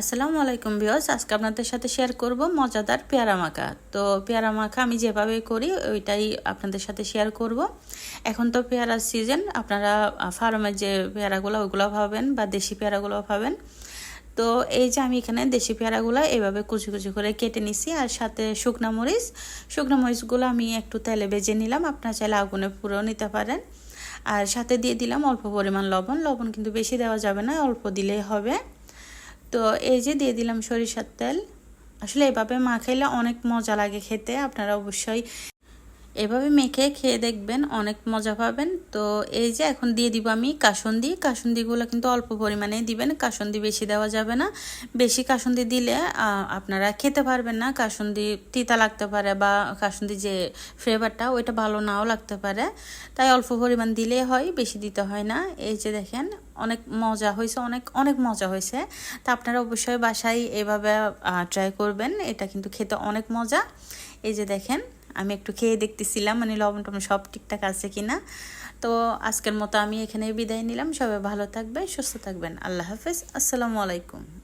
আসসালামু আলাইকুম বিয়স আজকে আপনাদের সাথে শেয়ার করব মজাদার পেয়ারা মাখা। তো পেয়ারা মাখা আমি যেভাবে করি, ওইটাই আপনাদের সাথে শেয়ার করব। এখন তো পেয়ারার সিজন আপনারা ফার্মের যে পেয়ারাগুলো, ওগুলো পাবেন বা দেশি পেয়ারাগুলো পাবেন তো এই যে আমি এখানে দেশি পেয়ারাগুলো এভাবে কুচি কুচি করে কেটে নিছি, আর সাথে শুকনো মরিচ। শুকনো মরিচগুলো আমি একটু তেলে বেজে নিলাম, আপনারা চাইলে আগুনে পুরো নিতে পারেন। আর সাথে দিয়ে দিলাম অল্প পরিমাণ লবণ। লবণ কিন্তু বেশি দেওয়া যাবে না, অল্প দিলেই হবে। তো এই যে দিয়ে দিলাম সরিষার তেল। আসলে এভাবে মাখাইলে অনেক মজা লাগে খেতে, আপনারা অবশ্যই এভাবে মেখে খেয়ে দেখবেন, অনেক মজা পাবেন। তো এই যে এখন দিয়ে দিব আমি কাসন্দি। কাসন্দিগুলো কিন্তু অল্প পরিমাণে দিবেন, কাসন্দি বেশি দেওয়া যাবে না। বেশি কাসন্দি দিলে আপনারা খেতে পারবেন না, কাসন্দি তিতা লাগতে পারে বা কাসন্দি যে ফ্লেভারটা, ওইটা ভালো নাও লাগতে পারে। তাই অল্প পরিমাণ দিলে হয়, বেশি দিতে হয় না। এই যে দেখেন অনেক মজা হয়েছে, অনেক অনেক মজা হয়েছে। তা আপনারা অবশ্যই বাসায় এভাবে ট্রাই করবেন। এটা কিন্তু খেতে অনেক মজা। এই যে দেখেন, আমি একটু খেয়ে দেখতেছিলাম মানে লবণ টবণ সব ঠিকঠাক আছে কি না তো আজকের মতো আমি এখানে বিদায় নিলাম। সবাই ভালো থাকবেন, সুস্থ থাকবেন। আল্লাহ হাফেজ। আসসালামু আলাইকুম।